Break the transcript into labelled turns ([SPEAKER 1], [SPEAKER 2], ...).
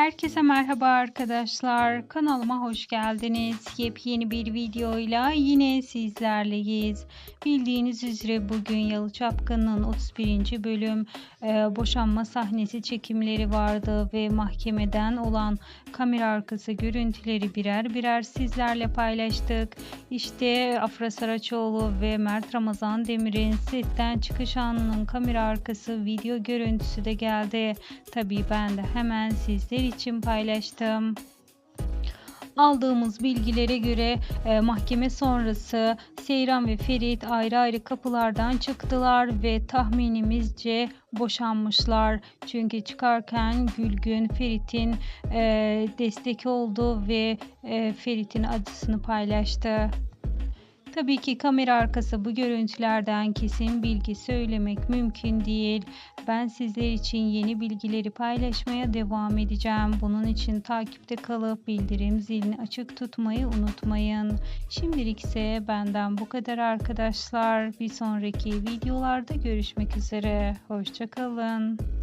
[SPEAKER 1] Herkese merhaba arkadaşlar. Kanalıma hoş geldiniz. Yepyeni bir videoyla yine sizlerleyiz. Bildiğiniz üzere bugün Yalı Çapkın'ın 31. bölüm e, boşanma sahnesi çekimleri vardı ve mahkemeden olan kamera arkası görüntüleri birer birer sizlerle paylaştık. İşte Afra Saraçoğlu ve Mert Ramazan Demir'in setten çıkış anının kamera arkası video görüntüsü de geldi. Tabii ben de hemen sizler için paylaştım. Aldığımız bilgilere göre e, mahkeme sonrası Seyran ve Ferit ayrı ayrı kapılardan çıktılar ve tahminimizce boşanmışlar. Çünkü çıkarken Gülgün Ferit'in e, destek oldu ve e, Ferit'in acısını paylaştı. Tabii ki kamera arkası bu görüntülerden kesin bilgi söylemek mümkün değil. Ben sizler için yeni bilgileri paylaşmaya devam edeceğim. Bunun için takipte kalıp bildirim zilini açık tutmayı unutmayın. Şimdilik ise benden bu kadar arkadaşlar. Bir sonraki videolarda görüşmek üzere. Hoşçakalın.